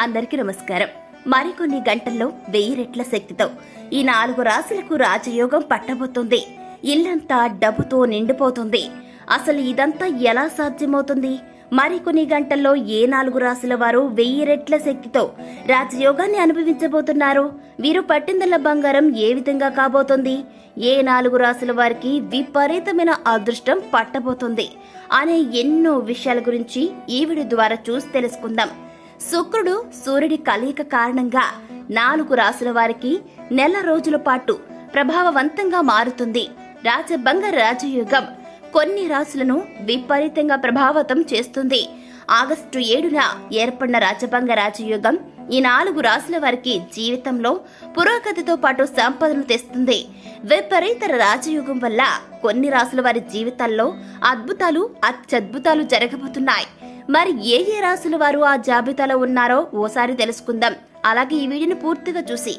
అందరికీ నమస్కారం. మరికొన్ని గంటల్లో వెయ్యి రెట్ల శక్తితో ఈ నాలుగు రాశులకు రాజయోగం పట్టబోతుంది. ఇల్లంతా డబ్బుతో నిండిపోతుంది. అసలు ఇదంతా ఎలా సాధ్యమవుతుంది? మరికొన్ని గంటల్లో ఏ నాలుగు రాశుల వారు వెయ్యి రెట్ల శక్తితో రాజయోగాన్ని అనుభవించబోతున్నారు. వీరు పట్టిందల బంగారం ఏ విధంగా కాబోతుంది? ఏ నాలుగు రాశుల వారికి విపరీతమైన అదృష్టం పట్టబోతుంది అనే ఎన్నో విషయాల గురించి ఈ వీడియో ద్వారా చూసి తెలుసుకుందాం. శుక్రుడు సూర్యుడి కలయిక కారణంగా నాలుగు రాసుల వారికి నెల రోజుల పాటు ప్రభావవంతంగా మారుతుంది. రాజభంగ రాజయుగం. కొన్ని రాశులను విపరీతంగా ప్రభావితం చేస్తుంది. ఆగస్టు ఏడున ఏర్పడిన రాజభంగ రాజయుగం ఈ నాలుగు రాశుల వారికి జీవితంలో పురోగతితో పాటు సంపదను తెస్తుంది. విపరీత రాజయుగం వల్ల కొన్ని రాశుల వారి జీవితాల్లో అద్భుతాలు అత్యద్భుతాలు జరగబోతున్నాయి. మరి ఏ ఏ రాశుల వారు ఆ జాబితాలో ఉన్నారో ఓసారి తెలుసుకుందాం. అలాగే ఈ వీడియోని పూర్తిగా చూసి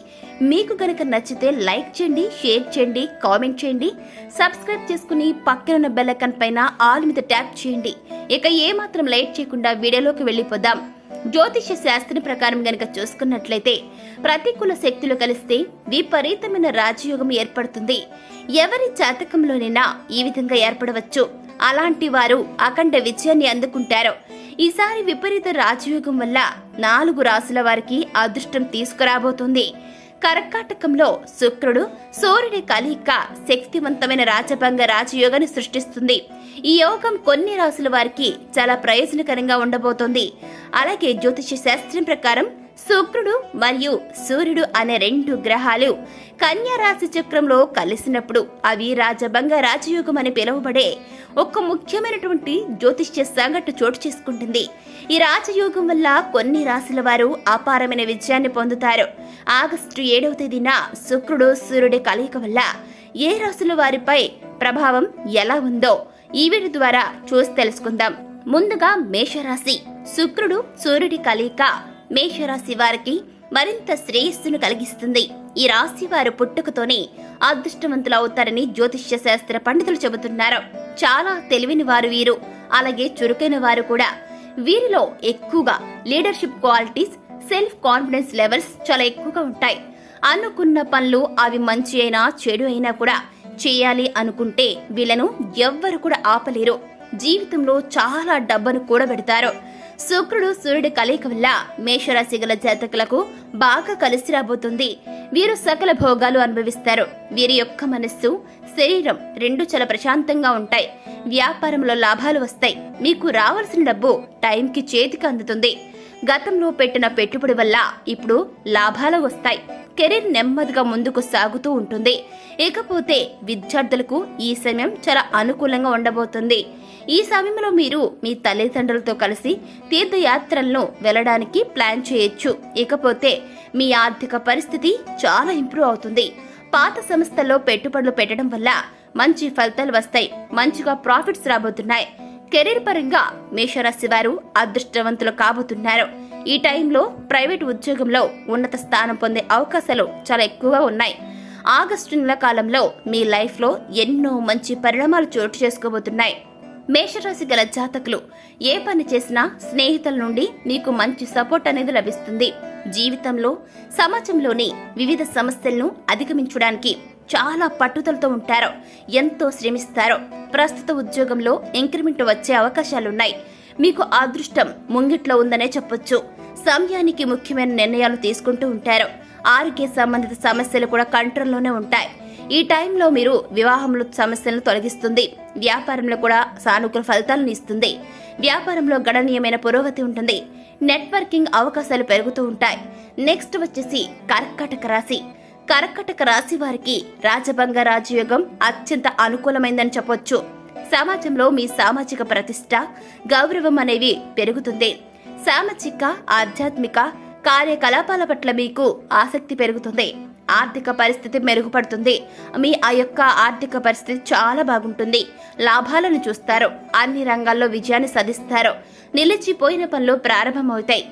మీకు కనుక నచ్చితే లైక్ చేయండి షేర్ చేయండి కామెంట్ చేయండి. సబ్స్క్రైబ్ చేసుకుని పక్కనున్న బెల్ పైన ఆల్ మీద ట్యాప్ చేయండి. ఇక ఏ మాత్రం చేయకుండా వీడియోలోకి వెళ్ళిపోదాం. జ్యోతిష శాస్త్రం ప్రకారం గనక చూసుకున్నట్లయితే ప్రతికూల శక్తులు కలిస్తే విపరీతమైన రాజయోగం ఏర్పడుతుంది. ఎవరి జాతకంలోనైనా ఈ విధంగా ఏర్పడవచ్చు. అలాంటి వారు అఖండ విజయాన్ని అందుకుంటారు. ఈసారి విపరీత రాజయోగం వల్ల నాలుగు రాసుల వారికి అదృష్టం తీసుకురాబోతుంది. కర్కాటకంలో శుక్రుడు సూర్యుడి కలయిక శక్తివంతమైన రాజభంగ రాజయోగాన్ని సృష్టిస్తుంది. ఈ యోగం కొన్ని రాసుల వారికి చాలా ప్రయోజనకరంగా ఉండబోతోంది. అలాగే జ్యోతిష శాస్త్రం ప్రకారం శుక్రుడు మరియు సూర్యుడు అనే రెండు గ్రహాలు కన్యా రాశి చక్రంలో కలిసినప్పుడు అవి రాజభంగ రాజయోగం అని పిలువబడే ఒక ముఖ్యమైనటువంటి జ్యోతిష్య సంఘటన చోటు చేసుకుంటుంది. ఈ రాజయోగం వల్ల కొన్ని రాశుల వారు అపారమైన విజయాన్ని పొందుతారు. ఆగస్టు ఏడవ తేదీన శుక్రుడు సూర్యుడి కలయిక వల్ల ఏ రాశుల వారిపై ప్రభావం ఎలా ఉందో ఈ వీడియో ద్వారా చూసి తెలుసుకుందాం. ముందుగా మేషరాశి. శుక్రుడు సూర్యుడి కలయిక మేషరాశి వారికి మరింత శ్రేయస్సును కలిగిస్తుంది. ఈ రాశి వారు పుట్టుకతోనే అదృష్టవంతులు అవుతారని జ్యోతిష్య శాస్త్ర పండితులు చెబుతున్నారు. చాలా తెలివిని వారు వీరు. అలాగే చురుకైన వారు కూడా. వీరిలో ఎక్కువగా leadership qualities self confidence levels చాలా ఎక్కువగా ఉంటాయి. అనుకున్న పనులు అవి మంచి అయినా చెడు అయినా కూడా చేయాలి అనుకుంటే వీళ్ళను ఎవ్వరు కూడా ఆపలేరు. జీవితంలో చాలా డబ్బును కూడబెడతారు. శుక్రుడు సూర్యుడి కలయిక వల్ల మేషరాశి గల జాతకులకు బాగా కలిసి రాబోతుంది. వీరు సకల భోగాలు అనుభవిస్తారు. వీరి యొక్క మనస్సు శరీరం రెండు చాలా ప్రశాంతంగా ఉంటాయి. వ్యాపారంలో లాభాలు వస్తాయి. మీకు రావాల్సిన డబ్బు టైంకి చేతికి అందుతుంది. గతంలో పెట్టిన పెట్టుబడి వల్ల ఇప్పుడు లాభాలు వస్తాయి. కెరీర్ నెమ్మదిగా ముందుకు సాగుతూ ఉంటుంది. ఇకపోతే విద్యార్థులకు ఈ సమయం చాలా అనుకూలంగా ఉండబోతుంది. ఈ సమయంలో మీరు మీ తల్లిదండ్రులతో కలిసి తీర్థయాత్రలను వెళ్ళడానికి ప్లాన్ చేయొచ్చు. ఇకపోతే మీ ఆర్థిక పరిస్థితి చాలా ఇంప్రూవ్ అవుతుంది. పాత సంస్థల్లో పెట్టుబడులు పెట్టడం వల్ల మంచి ఫలితాలు వస్తాయి. మంచిగా ప్రాఫిట్స్ రాబోతున్నాయి. కెరీర్ పరంగా మేషరాశి వారు అదృష్టవంతులు కాబోతున్నారు. ఈ టైంలో ప్రైవేట్ ఉద్యోగంలో ఉన్నత స్థానం పొందే అవకాశాలు చాలా ఎక్కువగా ఉన్నాయి. ఆగస్టు నెల కాలంలో మీ లైఫ్లో ఎన్నో మంచి పరిణామాలు చోటు చేసుకోబోతున్నాయి. మేషరాశి గల జాతకులు ఏ పని చేసినా స్నేహితుల నుండి మీకు మంచి సపోర్ట్ అనేది లభిస్తుంది. జీవితంలో సమాజంలోని వివిధ సమస్యలను అధిగమించడానికి చాలా పట్టుదలతో ఉంటారు. ఎంతో శ్రమిస్తారు. ప్రస్తుత ఉద్యోగంలో ఇంక్రిమెంట్ వచ్చే అవకాశాలున్నాయి. మీకు అదృష్టం ముంగిట్లో ఉందనే చెప్పొచ్చు. సమయానికి ముఖ్యమైన నిర్ణయాలు తీసుకుంటూ ఉంటారు. ఆరోగ్య సంబంధిత సమస్యలు కూడా కంట్రోల్లోనే ఉంటాయి. ఈ టైంలో మీరు వివాహంలో సమస్యలను తొలగిస్తుంది. వ్యాపారంలో కూడా సానుకూల ఫలితాలను ఇస్తుంది. వ్యాపారంలో గణనీయమైన పురోగతి ఉంటుంది. నెట్వర్కింగ్ అవకాశాలు పెరుగుతూ ఉంటాయి. నెక్స్ట్ వచ్చేసి కర్కటక రాశి. కర్కటక రాశి వారికి రాజభంగ రాజయోగం అత్యంత అనుకూలమైందని చెప్పొచ్చు. సమాజంలో మీ సామాజిక ప్రతిష్ట గౌరవం అనేవి పెరుగుతుంది. సామాజిక ఆధ్యాత్మిక కార్యకలాపాల పట్ల మీకు ఆసక్తి పెరుగుతుంది. ఆర్థిక పరిస్థితి మెరుగుపడుతుంది. మీ ఆ యొక్క ఆర్థిక పరిస్థితి చాలా బాగుంటుంది. లాభాలను చూస్తారు. అన్ని రంగాల్లో విజయాన్ని సాధిస్తారు. నిలిచిపోయిన పనులు ప్రారంభమవుతాయి.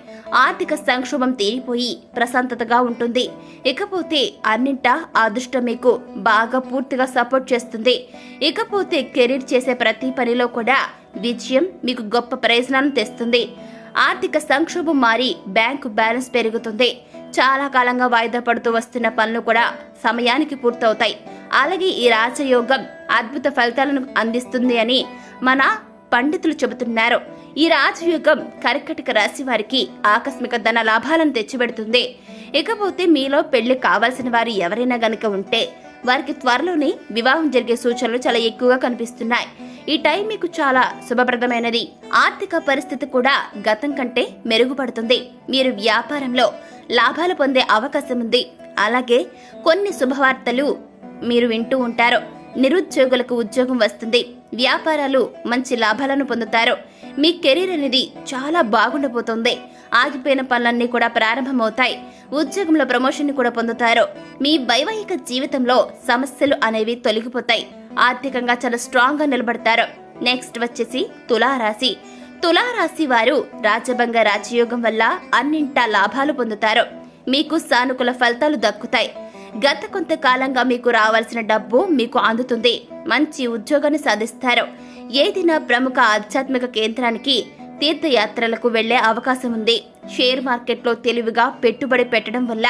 ఆర్థిక సంక్షోభం తీరిపోయి ప్రశాంతతగా ఉంటుంది. ఇకపోతే అన్నింటా అదృష్టం మీకు బాగా పూర్తిగా సపోర్ట్ చేస్తుంది. ఇకపోతే కెరీర్ చేసే ప్రతి పనిలో కూడా విజయం మీకు గొప్ప ప్రయోజనాలను తెస్తుంది. ఆర్థిక సంక్షోభం మారి బ్యాంకు బ్యాలెన్స్ పెరుగుతుంది. చాలా కాలంగా వాయిదా పడుతూ వస్తున్న పనులు కూడా సమయానికి పూర్తవుతాయి. అలాగే ఈ రాజయోగం అద్భుత ఫలితాలను అందిస్తుంది అని మన పండితులు చెబుతున్నారు. ఈ రాజయోగం కర్కటక రాశి వారికి ఆకస్మిక ధన లాభాలను తెచ్చిపెడుతుంది. ఇకపోతే మీలో పెళ్ళి కావాల్సిన వారు ఎవరైనా గనుక ఉంటే వారికి త్వరలోనే వివాహం జరిగే సూచనలు చాలా ఎక్కువగా కనిపిస్తున్నాయి. ఈ టైం మీకు చాలా శుభప్రదమైనది. ఆర్థిక పరిస్థితి కూడా గతం కంటే మెరుగుపడుతుంది. మీరు వ్యాపారంలో లాభాలు పొందే అవకాశం ఉంది. అలాగే కొన్ని శుభవార్తలు మీరు వింటూ ఉంటారు. నిరుద్యోగులకు ఉద్యోగం వస్తుంది. వ్యాపారాలు మంచి లాభాలను పొందుతారు. మీ కెరీర్ అనేది చాలా బాగుండబోతుంది. ఆగిపోయిన పనులన్నీ కూడా ప్రారంభమవుతాయి. ఉద్యోగంలో ప్రమోషన్ కూడా పొందుతారు. మీ వైవాహిక జీవితంలో సమస్యలు అనేవి తొలగిపోతాయి. ఆర్థికంగా చాలా స్ట్రాంగ్గా నిలబడతారు. నెక్స్ట్ వచ్చేసి తులారాశి. తులారాశి వారు రాజభంగ రాజయోగం వల్ల అన్నింటా లాభాలు పొందుతారు. మీకు సానుకూల ఫలితాలు దక్కుతాయి. గత కొంతకాలంగా మీకు రావాల్సిన డబ్బు మీకు అందుతుంది. మంచి ఉద్యోగాన్ని సాధిస్తారు. ఏదైనా ప్రముఖ ఆధ్యాత్మిక కేంద్రానికి తీర్థయాత్రలకు వెళ్ళే అవకాశం ఉంది. షేర్ మార్కెట్లో తెలివిగా పెట్టుబడి పెట్టడం వల్ల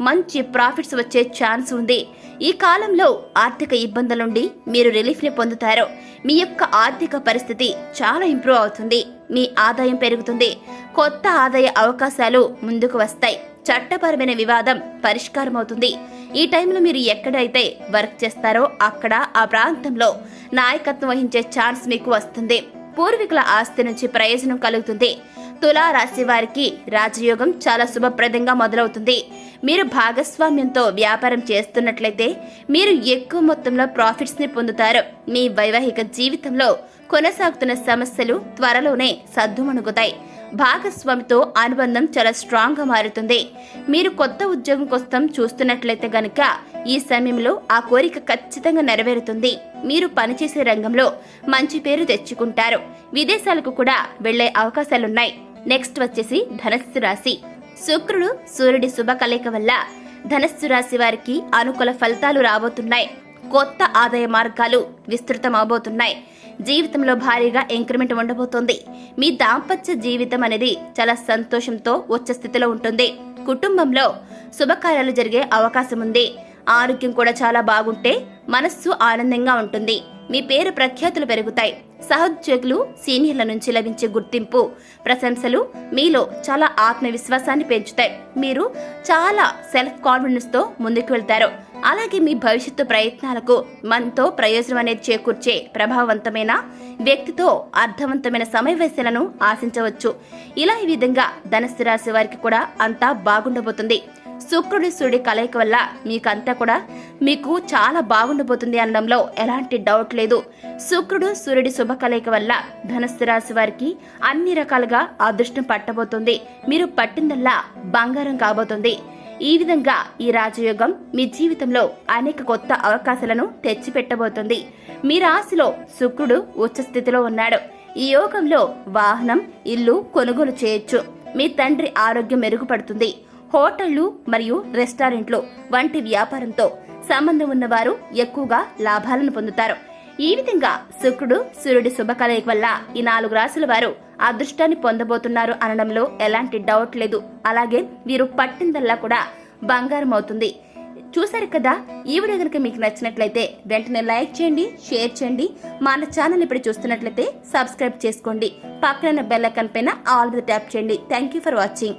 మంచి ప్రాఫిట్స్ వచ్చే ఛాన్స్ ఉంది. ఈ కాలంలో ఆర్థిక ఇబ్బందుల నుండి మీరు రిలీఫ్ని పొందుతారో. పొందుతారు మీ యొక్క ఆర్థిక పరిస్థితి చాలా ఇంప్రూవ్ అవుతుంది. మీ ఆదాయం పెరుగుతుంది. కొత్త ఆదాయ అవకాశాలు ముందుకు వస్తాయి. చట్టపరమైన వివాదం పరిష్కారం అవుతుంది ఈ టైంలో మీరు ఎక్కడైతే వర్క్ చేస్తారో అక్కడ ఆ ప్రాంతంలో నాయకత్వం వహించే ఛాన్స్ మీకు వస్తుంది. పూర్వీకుల ఆస్తి నుంచి ప్రయోజనం కలుగుతుంది. తులా రాశి వారికి రాజయోగం చాలా శుభప్రదంగా మొదలవుతుంది. మీరు భాగస్వామ్యంతో వ్యాపారం చేస్తున్నట్లయితే మీరు ఎక్కువ మొత్తంలో ప్రాఫిట్స్ని పొందుతారు. మీ వైవాహిక జీవితంలో కొనసాగుతున్న సమస్యలు త్వరలోనే సద్దుమణుగుతాయి. భాగస్వామితో అనుబంధం చాలా స్ట్రాంగ్గా మారుతుంది. మీరు కొత్త ఉద్యోగం కోసం చూస్తున్నట్లయితే గనుక ఈ సమయంలో ఆ కోరిక ఖచ్చితంగా నెరవేరుతుంది. మీరు పనిచేసే రంగంలో మంచి పేరు తెచ్చుకుంటారు. విదేశాలకు కూడా వెళ్ళే అవకాశాలున్నాయి. నెక్స్ట్ వచ్చేసి ధనస్సు రాశి. శుక్రుడు సూర్యుడి శుభ కలయిక వల్ల ధనస్సు రాశి వారికి అనుకూల ఫలితాలు రాబోతున్నాయి. కొత్త ఆదాయ మార్గాలు విస్తృతం అవబోతున్నాయి జీవితంలో భారీగా ఇంక్రిమెంట్ ఉండబోతోంది. మీ దాంపత్య జీవితం అనేది చాలా సంతోషంతో వచ్చే స్థితిలో ఉంటుంది. కుటుంబంలో శుభకార్యాలు జరిగే అవకాశం ఉంది ఆరోగ్యం కూడా చాలా బాగుంటే మనస్సు ఆనందంగా ఉంటుంది. మీ పేరు ప్రఖ్యాతులు పెరుగుతాయి. సహోద్యోగులు సీనియర్ల నుంచి లభించే గుర్తింపు ప్రశంసలు మీలో చాలా ఆత్మవిశ్వాసాన్ని పెంచుతాయి. మీరు చాలా సెల్ఫ్ కాన్ఫిడెన్స్తో ముందుకు వెళ్తారు. అలాగే మీ భవిష్యత్తు ప్రయత్నాలకు మనతో ప్రయోజనం అనేది చేకూర్చే ప్రభావవంతమైన వ్యక్తితో అర్థవంతమైన సమావేశాలను ఆశించవచ్చు. ఇలా ఈ విధంగా ధనస్సు రాశి వారికి కూడా అంతా బాగుండబోతుంది. శుక్రుడి సూర్యుడి కలయిక వల్ల మీకంతా కూడా మీకు చాలా బాగుండబోతుంది అనడంలో ఎలాంటి డౌట్ లేదు. శుక్రుడు సూర్యుడి శుభ కలయిక వల్ల ధనస్సు రాశి వారికి అన్ని రకాలుగా అదృష్టం పట్టబోతుంది. మీరు పట్టిందల్లా బంగారం కాబోతుంది. ఈ విధంగా ఈ రాజయోగం మీ జీవితంలో అనేక కొత్త అవకాశాలను తెచ్చిపెట్టబోతుంది. మీ రాశిలో శుక్రుడు ఉచ్చస్థితిలో ఉన్నాడు. ఈ యోగంలో వాహనం ఇల్లు కొనుగోలు చేయొచ్చు. మీ తండ్రి ఆరోగ్యం మెరుగుపడుతుంది. హోటళ్ళు మరియు రెస్టారెంట్లు వంటి వ్యాపారంతో సంబంధం ఉన్నవారు ఎక్కువగా లాభాలను పొందుతారు. ఈ విధంగా శుక్రుడు సూర్యుడి శుభకలయిక వల్ల ఈ నాలుగు రాశుల వారు అదృష్టాన్ని పొందబోతున్నారు అనడంలో ఎలాంటి డౌట్ లేదు. అలాగే వీరు పట్టిందల్లా కూడా బంగారం అవుతుంది. చూసారు కదా? ఈ వీడియో కనుక మీకు నచ్చినట్లయితే వెంటనే లైక్ చేయండి షేర్ చేయండి. మన ఛానల్ ఇప్పుడు చూస్తున్నట్లయితే సబ్స్క్రైబ్ చేసుకోండి. పక్కన బెల్ ఐకాన్ పైన ఆల్ ది ట్యాప్ చేయండి. Thank you for watching.